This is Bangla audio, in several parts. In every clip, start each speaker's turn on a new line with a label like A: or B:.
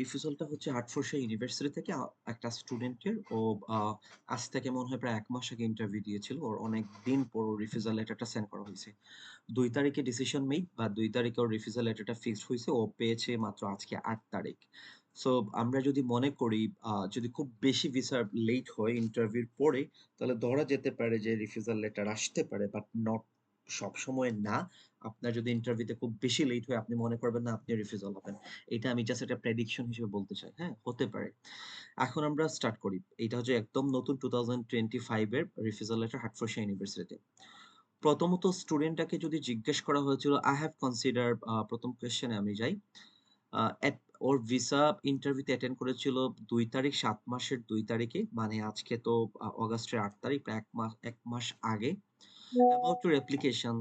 A: রিফিউজালটা হচ্ছে হার্টফোর্ডশায়ার ইউনিভার্সিটি থেকে একটা স্টুডেন্টের ও আজ থেকে মনে হয় প্রায় ১ মাস আগে ইন্টারভিউ দিয়েছিল। ওর অনেকদিন পর ওর রিফিউজাল লেটারটা সেন্ড করা হইছে। ২ তারিখে ডিসিশন মেড বা ২ তারিখে ওর রিফিউজাল লেটারটা ফিক্সড হয়েছে ও পেয়েছে মাত্র আজকে আট তারিখ। সো আমরা যদি মনে করি যদি খুব বেশি ভিসা লেট হয় ইন্টারভিউর পরে, তাহলে ধরা যেতে পারে যে রিফিউজাল লেটার আসতে পারে বাট নট সবসময় না। আপনার যদি ইন্টারভিউতে খুব বেশি লেট হয় আপনি মনে করবেন না আপনি রিফিউজাল হবেন। এটা আমি জাস্ট একটা প্রেডিকশন হিসেবে বলতে চাই। হ্যাঁ? হতে পারে। এখন আমরা স্টার্ট করি। এটা হচ্ছে একদম নতুন 2025 এর রিফিউজাল লেটার হার্টফোর্ডশায়ার ইউনিভার্সিটিতে। প্রথমত স্টুডেন্টটাকে যদি জিজ্ঞেস করা হয়েছিল আই হ্যাভ কনসিডার ১ম কোয়েশ্চেন আমি যাই। ওর ভিসা ইন্টারভিউতে অ্যাটেন্ড করেছিল দুই তারিখ সাত মাসের দুই তারিখে। মানে আজকে তো অগাস্টের ৮ তারিখ প্রায় ১ মাস ১ মাস আগে। About to application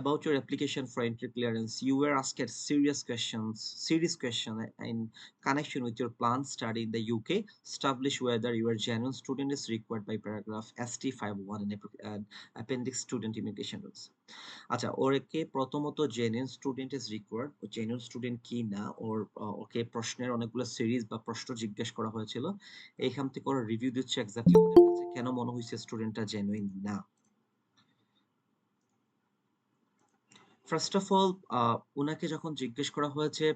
A: about your application for entry clearance, you were asked serious questions serious question in connection with your planned study in the UK. Establish whether you are genuine student is required by paragraph ST 51 in appendix student immigration rules. আচ্ছা ওকে প্রথমত জেনুইন স্টুডেন্ট ইস রিকোয়ার্ড। ও জেনুইন স্টুডেন্ট কি না ওর ওকে প্রশ্নের অনেকগুলো সিরিজ বা প্রশ্ন জিজ্ঞেস করা হয়েছিল। এইখান থেকে ওরা রিভিউ দিচ্ছে এক্সাক্টলি ওদের কাছে কেন মনে হইছে স্টুডেন্টটা জেনুইন না। ফার্স্ট অফ অল আ উনাকে যখন জিজ্ঞেস করা হয়েছে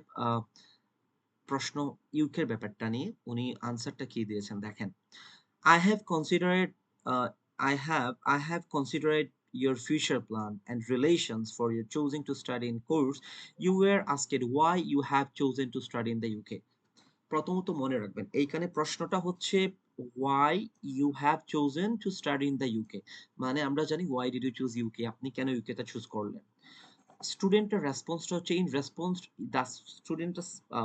A: প্রশ্ন ইউকের ব্যাপারটা নিয়ে উনি আনসারটা কি দিয়েছেন দেখেন। Have considered uh, I have I have considered your future plan and relations for your choosing to study in course. You were asked why you have chosen to study in the UK. প্রথমত মনে রাখবেন এইখানে প্রশ্নটা হচ্ছে why you have chosen to study in the UK মানে আমরা জানি why did you choose UK আপনি কেন UK টা চুজ করলেন? স্টুডেন্টের রেসপন্সটা হচ্ছে ইন রেসপন্স দা স্টুডেন্ট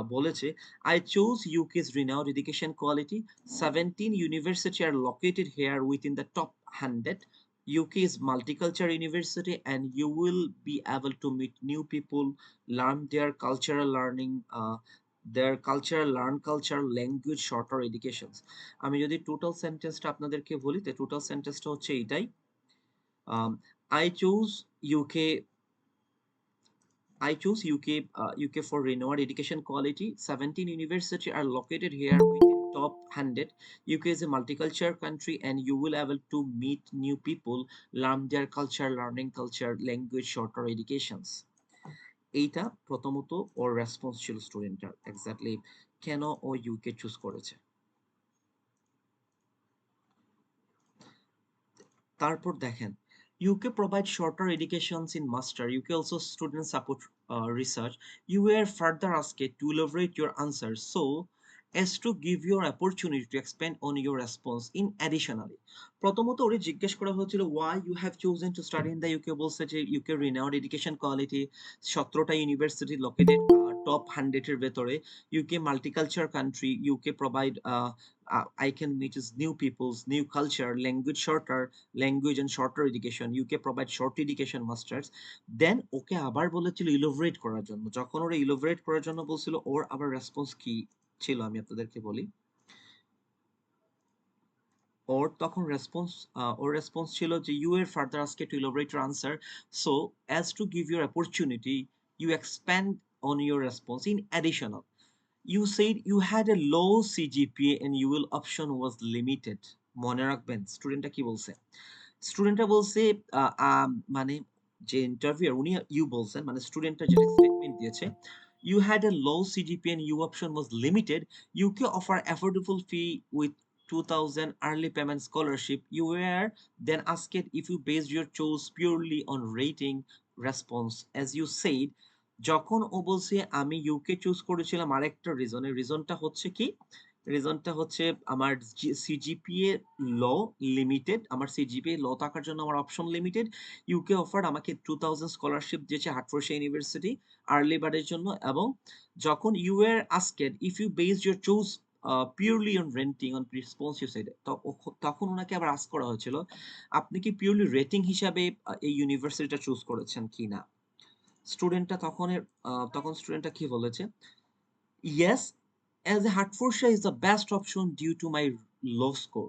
A: বলেছে I chose UK's renowned education quality seventeen university are located here with in the top hundred UK is multiculture university and you will be able to meet new people learn their cultural learning their cultural learn culture language short or education আমি যদি টোটাল সেন্টেন্সটা আপনাদেরকে বলি, তো টোটাল সেন্টেন্সটা হচ্ছে এইটাই I choose UK I choose UK uh, UK for renowned education quality. 17 university are located here within top 100. UK is a multicultural country and you will able to meet new people, learn their culture, learning culture, language, shorter educations. এইটা প্রথমত ওর রেসপন্স ছিল স্টুডেন্টটার এক্স্যাক্টলি কেন ও ইউকে চুজ করেছে তারপর দেখেন UK provides shorter educations in master. UK also student support uh, research. You were further asked to elaborate your answers so as to give your opportunity to expand on your response in additionally. প্রথমত ওরে জিজ্ঞেস করা হয়েছিল why you have chosen to study in the UK বলছে যে UK renowned education quality 17টা ইউনিভার্সিটি located টপ হান্ড্রেড এর ভেতরে UK multiculture country UK provide I can meet is new peoples new culture language shorter language and shorter education UK provide short education masters then okay আবার বলেছিল ইলোভরেট করার জন্য। যখন ওরা ইলোভরেট করার জন্য বলছিল, ওর আবার রেসপন্স কি ছিল আমি আপনাদেরকে বলি। ওর তখন রেসপন্স ওর রেসপন্স ছিল যে ইউ এর ফার্দার আজকে to elaborate answer so as to give your opportunity you expand on your response in additional. You said you had a low CGPA and you will option was limited. মনে রাখবেন স্টুডেন্টটা কি বলছে? আ আ মানে যে ইন্টারভিউয়ার উনি ইউ বলছেন মানে স্টুডেন্টটা যেটা স্টেটমেন্ট দিয়েছে You had a low CGPA and U option was limited. you UK offer affordable fee with 2000 early payment scholarship. You were then asked if you based your choice purely on rating response. As you said, যখন ও বলছে, আমি ইউকে চুজ করেছিলাম আরেকটা রিজন এর রিজনটা হচ্ছে কি? রিজনটা হচ্ছে আমার সিজিপিএ ল লিমিটেড আমার সিজিপিএ ল থাকার জন্য আমার অপশন লিমিটেড ইউকে অফার আমাকে টু থাউজেন্ড স্কলারশিপ দিয়েছে হাটফোর্শিয়া ইউনিভার্সিটি আর্লি বার্ডের জন্য। এবং যখন you are asked if you base your choose purely on ranking on response you side তখন ওনাকে আবার আস করা হয়েছিল, আপনি কি পিওরলি রেটিং হিসাবে এই ইউনিভার্সিটিটা চুজ করেছেন কি না স্টুডেন্টটা তখন তখন স্টুডেন্টটা কি বলেছে? Yes as a Hertfordshire is the best option due to my low score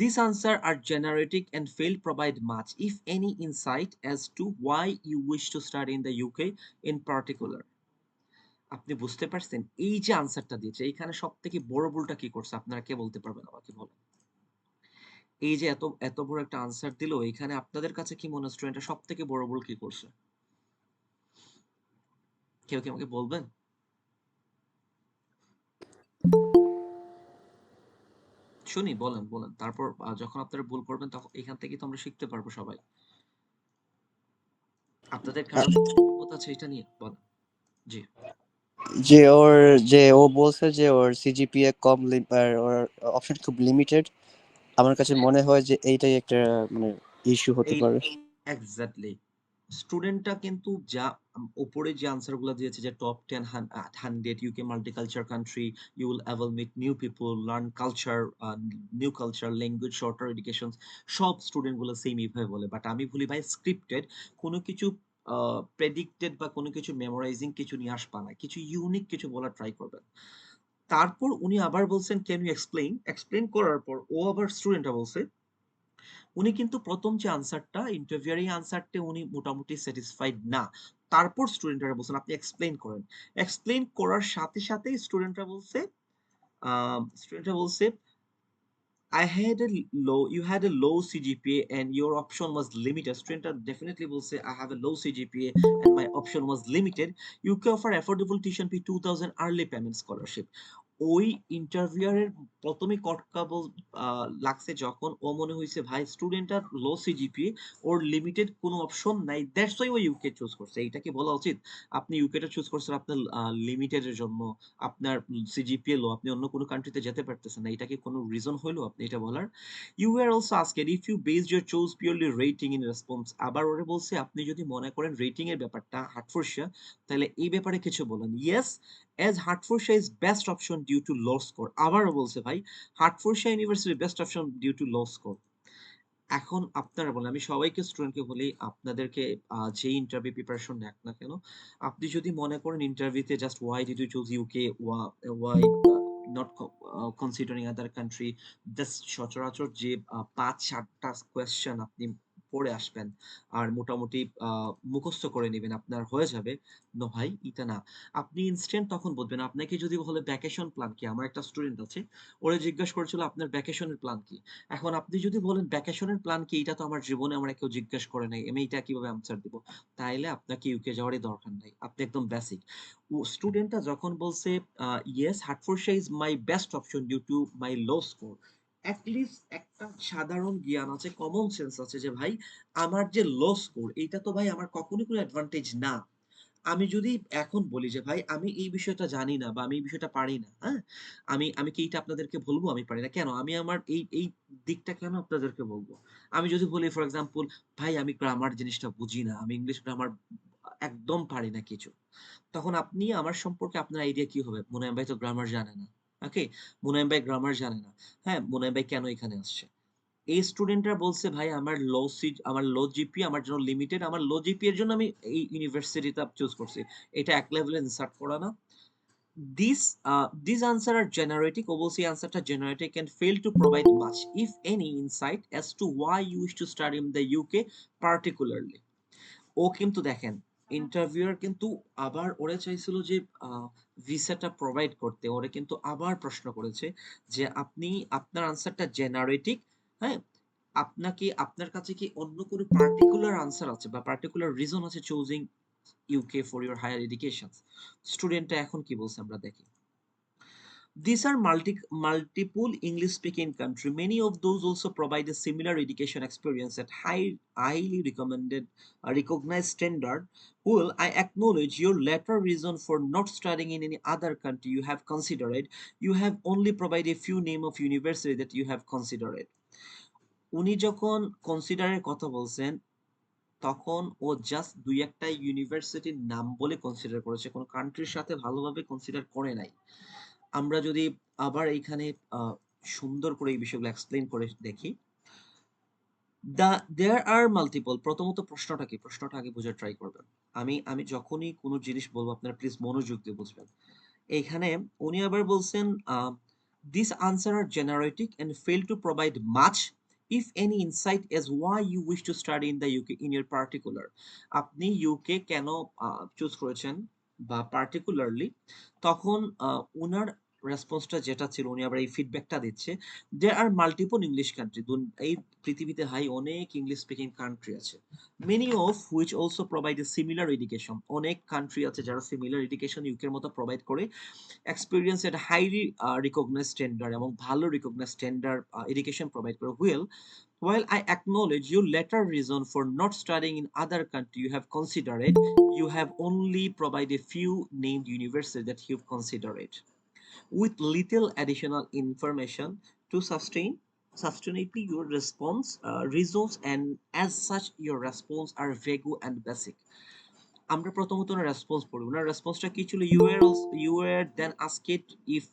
A: this answer are generic and fail provide much if any insight as to why you wish to start in the UK in particular আপনি বুঝতে পারছেন? এই যে আনসারটা দিয়েছে এখানে সব থেকে বড় ভুলটা কি করছে? আপনারা কে বলতে পারবেন আমাকে বলেন? এই যে এত এত বড় একটা আনসার দিল এখানে আপনাদের কাছে কি মনে হয় স্টুডেন্টটা সব থেকে বড় ভুল কি করছে? কেউ কি আমাকে বলবেন? শুনি বলেন, বলেন। তারপর যখন আপনারা ভুল করবেন তখন এখান থেকেই তো আমরা শিখতে পারব সবাই। আপনাদের
B: আ
A: কারও মতামত আছে এটা নিয়ে? বলেন। জি।
B: যে ওর যে ও বলছে যে ওর সিজিপিএ কম ওর অপশন খুব লিমিটেড। আমার কাছে মনে হয় যে এইটাই একটা মানে ইস্যু হতে পারে।
A: এক্সাক্টলি। স্টুডেন্টটা কিন্তু যা উপরে যে আনসারগুলা দিয়েছে যে টপ 10 হান uh 100 UK multicultural country, you will able meet new people, learn culture, new culture, language, shorter education সব স্টুডেন্টগুলো সেম এভাবে বলে। বাট আমি বলি ভাই স্ক্রিপ্টেড কোনো কিছু প্রেডিক্টেড বা কোন কিছু মেমোরাইজিং কিছু নিয়ে আসবা না। কিছু ইউনিক কিছু বলার ট্রাই করবেন। তারপর উনি আবার বলছেন, "ক্যান ইউ এক্সপ্লেইন?" এক্সপ্লেইন করার পর ও আবার স্টুডেন্টটা বলছে উনি কিন্তু প্রথম যে আনসারটা ইন্টারভিউয়ারি আনসারটে উনি মোটামুটি স্যাটিসফাইড না। তারপর স্টুডেন্টরা বলছেন, আপনি এক্সপ্লেন করেন। এক্সপ্লেন করার সাথে সাথে স্টুডেন্টরা বলছে স্টুডেন্টরা বলছে I had a low you had a low CGPA and your option was limited স্টুডেন্টরা ডেফিনেটলি বলছে I have a low CGPA and my option was limited UK offer affordable tuition fee two thousand early payment scholarship ওই ইন্টারভিউয়ার এর ১ম এই কটকা বল লাগছে যখন ও মনে হইছে ভাই স্টুডেন্টটার লো সিজিপিএ ওর লিমিটেড কোনো অপশন নাই। দ্যাটস হোয়াই ও ইউকে চুজ করছে। এইটা কি বলা উচিত? আপনি ইউকেটা চুজ করছেন আপনার আ লিমিটেড এর জন্য। আপনার সিজিপিএ লো। আপনি অন্য কোনো কান্ট্রিতে যেতে পারতেছেন না। এটা কি কোনো রিজন হইল আপনি এটা বলার? You were also asked if you based your choose purely rating in response. আবার ওরে বলছে আপনি যদি মনে করেন রেটিং এর ব্যাপারটা হাটফড়সা, তাহলে এই ব্যাপারে কিছু বলেন। Yes, as Hertfordshire is best option due to low score. আবারও বলছে ভাই, Hertfordshire university best option due to low score. এখন আপনারা বলেন, আমি সবাইকে স্টুডেন্টকে বলি আপনাদেরকে যেই ইন্টারভিউ প্রিপারেশন নেক না কেন, আপনি যদি মনে করেন ইন্টারভিউতে just why did you choose UK or why uh not considering other country just সচরাচর যে আ ৫-৭ টা কোয়েশ্চেন আপনি পড়ে আসবেন। আর মোটামুটি মুখস্থ করে নিবেন, আপনার হয়ে যাবে। নো ভাই, এটা না। আপনি ইনস্ট্যান্ট তখন বলবেন। আপনাকে যদি বলে ভ্যাকেশন প্ল্যান কি? আমার একটা স্টুডেন্ট আছে। ওরে জিজ্ঞেস করেছিল আপনার ভ্যাকেশনের প্ল্যান কি? এখন আপনি যদি বলেন ভ্যাকেশনের প্ল্যান কি? এটা তো আমার জীবনে আমার কেউ জিজ্ঞেস করে নাই। আমি এটা কীভাবে আনসার দিব? তাইলে আপনাকে ইউকে যাওয়ারই দরকার নাই। আপনি একদম বেসিক। ও স্টুডেন্টটা যখন বলছে yes Hertfordshire is my best option due to my low score. At least একটা সাধারণ জ্ঞান আছে, কমন সেন্স আছে যে ভাই আমার যে লো স্কোর এইটা তো ভাই আমার কখনোই কোনো অ্যাডভান্টেজ না। আমি যদি এখন বলি যে ভাই আমি এই বিষয়টা জানি না বা আমি এই বিষয়টা পারি না, হ্যাঁ? আমি আমি কি এইটা আপনাদেরকে বলব আমি পারি না। কেন? আমি আমার এই এই দিকটা কেন আপনাদেরকে বলব আমি যদি বলি ফর এক্সাম্পল ভাই আমি গ্রামার জিনিসটা বুঝি না। আমি ইংলিশ গ্রামার একদম পারি না কিছু। তখন আপনি আমার সম্পর্কে আপনার আইডিয়া কি হবে? মনে হয় ভাই তো গ্রামার জানে না। ওকে? মুনায়েম ভাই গ্রামার জানে না। হ্যাঁ? মুনায়েম ভাই কেন এখানে আসছে? এই স্টুডেন্টরা বলছে ভাই আমার লো সি আমার লো জিপিএ আমার জন্য লিমিটেড। আমার লো জিপিএ এর জন্য আমি এই ইউনিভার্সিটিটা চুজ করছি। এটা এক লেভেলে ইনসার্ট করা না? These uh, these answer are generic. বলছে এই আনসারটা generic and fail to provide much, if any, insight as to why you wish to study in the UK particularly. ও কিন্তু দেখেন ইন্টারভিউয়ার কিন্তু আবার ওরে চাইছিল যে ভিসাটা প্রোভাইড করতে। ওরে কিন্তু আবার প্রশ্ন করেছে যে আপনি আপনার আনসারটা জেনারেটিক, হ্যাঁ? আপনাকে আপনার কাছে কি অন্য কোনো পার্টিকুলার আনসার আছে বা পার্টিকুলার রিজন আছে choosing UK for your higher education স্টুডেন্টটা এখন কি বলছে আমরা দেখি। These are multi multiple English-speaking country. Many of those also provide a similar education experience at high, highly recommended, uh, recognized standard. Well, I acknowledge your latter reason for not studying in any other country you have considered. You have only provided a few name of university that you have considered. উনি যখন কনসিডার এর কথা বলছেন, তখন ও জাস্ট ২-১ টা ইউনিভার্সিটির নাম বলে কনসিডার করেছে। কোন কান্ট্রির সাথে ভালোভাবে কনসিডার করে নাই। আমরা যদি আবার এইখানে সুন্দর করে এই বিষয়গুলো এক্সপ্লেইন করে দেখি। দ্যা দেয়ার আর মাল্টিপল প্রথমত প্রশ্নটা কি? প্রশ্নটা আগে বোঝার ট্রাই করবেন। আমি আমি যখনই কোনো জিনিস বলব আপনারা প্লিজ মনোযোগ দিয়ে বুঝবেন। এইখানে উনি আবার বলছেন uh "These answer are generic and fail to provide much, if any, insight as why you wish to study in the UK in your particular." আপনি ইউকে কেন চুজ করেছেন বা পার্টিকুলারলি তখন আ উনার রেসপন্সটা যেটা ছিল উনি আবার এই ফিডব্যাকটা দিচ্ছে, "there are multiple English country" এই পৃথিবীতে হাই অনেক ইংলিশ স্পিকিং কান্ট্রি আছে। "Many of which also provide a similar education" অনেক কান্ট্রি আছে যারা সিমিলার এডুকেশন ইউকের মতো প্রোভাইড করে। "Experience at highly uh recognized standard" এবং ভালো রিকগনাইজড স্ট্যান্ডার্ড এডুকেশন প্রোভাইড করে। "Well, while I acknowledge latter reason for not studying in other country you have considered, you have only provided a few named universities that you've considered, with little additional information to sustain sustainably your response uh, results and as such your response are vague and basic." আমরা প্রথমত ওনার রেসপন্স পড়ি। ওনার রেসপন্সটা কি ছিল? You are you are then asked if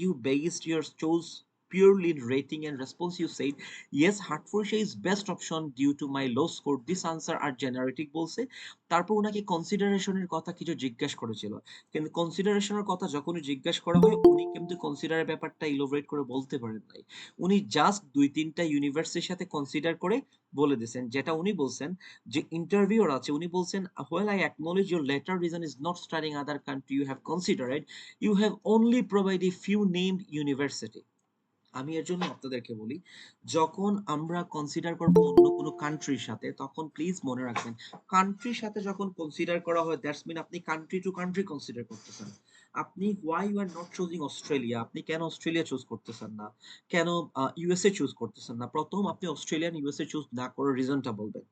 A: you based your choice purely rating and response you said, 'Yes, Hertfordshire is best option due to my low score. This answer are generic' বলছে। তারপর উনাকে কনসিডারেশন এর কথা কিছু জিজ্ঞেস করেছিল। কিন্তু কনসিডারেশন এর কথা যখনই জিজ্ঞেস করা হয় উনি কিন্তু কনসিডার এর ব্যাপারটা ইলাবোরেট করে বলতে পারেন নাই। উনি জাস্ট ২-৩ টা ইউনিভার্সিটির সাথে কনসিডার করে বলে দিছেন। যেটা উনি বলছেন যে ইন্টারভিউয়ার আছে উনি বলছেন, "While I acknowledge your latter reason is not studying other country you have considered, you have only provided few named university" আমি এর জন্য আপনাদেরকে বলি, যখন আমরা কনসিডার করব অন্য কোনো কান্ট্রির সাথে তখন প্লিজ মনে রাখবেন, কান্ট্রির সাথে যখন কনসিডার করা হয় দ্যাটস মিন আপনি কান্ট্রি টু কান্ট্রি কনসিডার করতেছেন। আপনি why you are not choosing Australia? আপনি কেন অস্ট্রেলিয়া চুজ করতেছেন না? কেন ইউএসএ চুজ করতেছেন না? প্রথম আপনি অস্ট্রেলিয়ান ইউএসএ চুজ না করার রিজনটা বলবেন।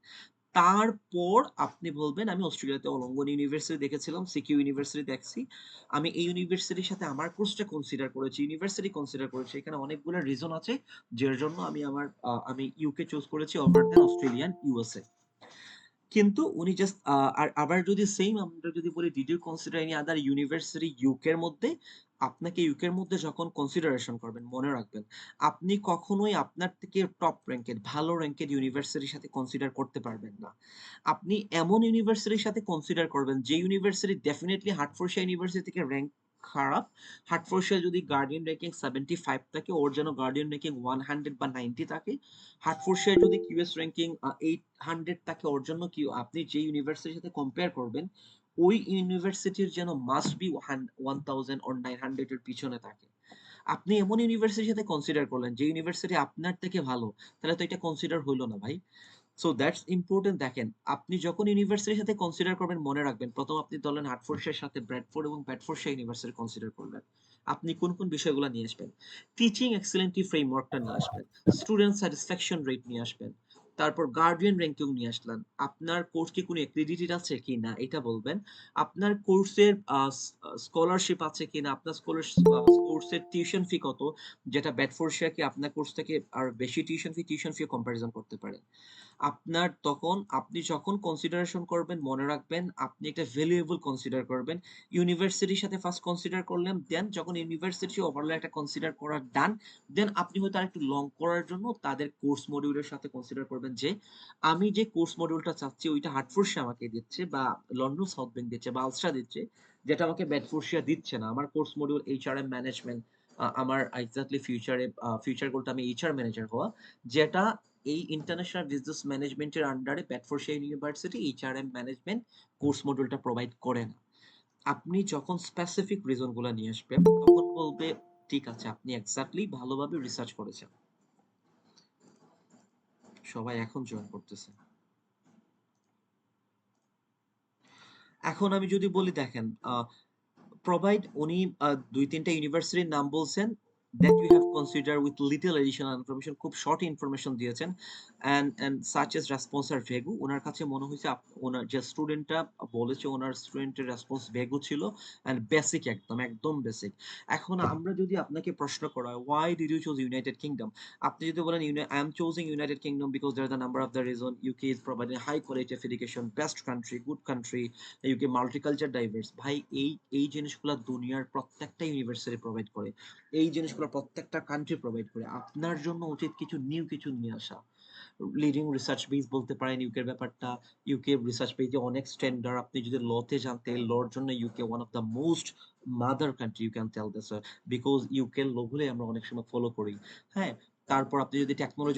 A: তারপর আপনি বলবেন, "আমি অস্ট্রেলিয়াতে অলঙ্গন ইউনিভার্সিটি দেখেছিলাম, সিকিউ ইউনিভার্সিটি দেখছি। আমি এই ইউনিভার্সিটির সাথে আমার কোর্সটা কনসিডার করেছি, ইউনিভার্সিটি কনসিডার করেছি। এখানে অনেকগুলা রিজন আছে যার জন্য আমি আমার আমি ইউকে চুজ করেছি ওভার অস্ট্রেলিয়ান ইউএসএ" কিন্তু উনি জাস্ট আর আবার যদি সেম আমরা যদি বলি, "did you consider any other university ইউকের মধ্যে?" আপনাকে ইউকের মধ্যে যখন কনসিডারেশন করবেন মনে রাখবেন, আপনি কখনোই আপনার থেকে টপ র‍্যাংকের ভালো র‍্যাংকের ইউনিভার্সিটির সাথে কনসিডার করতে পারবেন না। আপনি এমন ইউনিভার্সিটির সাথে কনসিডার করবেন যে ইউনিভার্সিটি ডেফিনিটলি হার্টফোর্ডশায়ার ইউনিভার্সিটি থেকে র্যাঙ্ক খারাপ। হার্টফোর্ডশায়ার যদি গার্ডিয়ান র্যাঙ্কিং সেভেন্টি ফাইভ থাকে ওর যেন গার্ডিয়ান র্যাঙ্কিং ওয়ান হান্ড্রেড বা 90 থাকে। হার্টফোর্ডশায়ার যদি কিউএস র‍্যাংকিং আ 800 থাকে ওর জন্য কি আপনি যে ইউনিভার্সিটির সাথে কম্পেয়ার করবেন, ওই ইউনিভার্সিটির যেন মাস্ট বি ওয়ান 1000 অর 900 এর পিছনে থাকে। আপনি এমন ইউনিভার্সিটির সাথে কনসিডার করলেন যে ইউনিভার্সিটি আপনার থেকে ভালো। তাহলে তো এটা কনসিডার হইল না ভাই। সো দ্যাটস ইম্পর্টেন্ট দেখেন, আপনি যখন ইউনিভার্সিটির সাথে কনসিডার করবেন মনে রাখবেন প্রথম আপনি ধরলেন হার্টফোর্ডশায়ার সাথে ব্র্যাডফোর্ড এবং বেডফোর্ডশায়ার ইউনিভার্সিটি কনসিডার করলেন। আপনি কোন, কোন বিষয়গুলো নিয়ে আসবেন? টিচিং এক্সেলেন্টি ফ্রেমওয়ার্কটা নিয়ে আসবেন। স্টুডেন্ট স্যাটিসফ্যাকশন রেট নিয়ে আসবেন। তারপর গার্ডিয়ান র‍্যাংকিং নিয়ে আসলেন। আপনার কোর্স কি কোনো অ্যাক্রিডিটেড আছে কিনা এটা বলবেন। আপনার কোর্সের স্কলারশিপ আছে কিনা, আপনার স্কলারশ আ কোর্সের টিউশন ফি কত? যেটা বেডফোর্ডশায়ার কি আপনার কোর্স থেকে আর বেশি টিউশন ফি, টিউশন ফিও কম্পারিজন করতে পারেন। আপনার তখন আপনি যখন কনসিডারেশন করবেন মনে রাখবেন আপনি একটা ভ্যালুয়েবল কনসিডার করবেন। ইউনিভার্সিটির সাথে ফার্স্ট কনসিডার করলেন, দেন যখন ইউনিভার্সিটি ওভারঅল একটা কনসিডার করা ডান, দেন আপনি হয়তো আরেকটু লং করার জন্য তাদের কোর্স মডিউলের সাথে কনসিডার করবেন যে, আমি যে কোর্স মডিউলটা চাচ্ছি ওইটা হার্টফোর্ডশায়ার আমাকে দিচ্ছে বা লন্ডন সাউথ ব্যাংক দিচ্ছে বা আলস্ট্রা দিচ্ছে, যেটা আমাকে বেডফোর্ডশায়ার দিচ্ছে না। আমার কোর্স মডিউল এইচআরএম ম্যানেজমেন্ট আমার এক্সাক্টলি ফিউচারে ফিউচার গোলটা আমি এইচআর ম্যানেজার হওয়া। যেটা এই ইন্টারন্যাশনাল বিজনেস ম্যানেজমেন্টের আন্ডারে Bedfordshire university HRM management course মডিউলটা provide করে না। আপনি যখন স্পেসিফিক রিজনগুলা নিয়ে আসবেন তখন বলবে, ঠিক আছে আপনি এক্সাক্টলি ভালোভাবে রিসার্চ করেছেন। সবাই এখন জয়েন করতেছে। এখন আমি যদি বলি দেখেন, প্রোভাইড উনি দুই তিনটা ইউনিভার্সিটির নাম বলছেন that you have considered with little additional information খুব শর্ট ইনফরমেশন দিয়েছেন। And and such as response are vague উনার কাছে মনে হইছে আপ উনার যে স্টুডেন্টটা বলেছে উনার স্টুডেন্টের রেসপন্স vague ছিল অ্যান্ড বেসিক একদম, একদম বেসিক। এখন আমরা যদি আপনাকে প্রশ্ন করা হয়, "Why did you choose United Kingdom?" আপনি যদি বলেন, I am choosing United Kingdom because there are the number of the reason UK is providing high quality of education, best country, good country, UK multicultural diverse" ভাই এই, এই জিনিসগুলা দুনিয়ার প্রত্যেকটা ইউনিভার্সিটি প্রোভাইড করে। এই জিনিসগুলা প্রত্যেকটা কান্ট্রি প্রোভাইড করে। আপনার জন্য উচিত কিছু নিউ কিছু নিয়ে আসা। লিডিং রিসার্চ বেস বলতে পারেন ইউকের ব্যাপারটা। ইউকে রিসার্চ পেজে অনেক স্ট্যান্ডার্ড। আপনি যদি লতে তে যান তে লর জন্য UK one of the most mother country you can tell this because ইউকের ল আমরা অনেক সময় ফলো করি। হ্যাঁ? তারপর আপনি যদি টেকনোলজি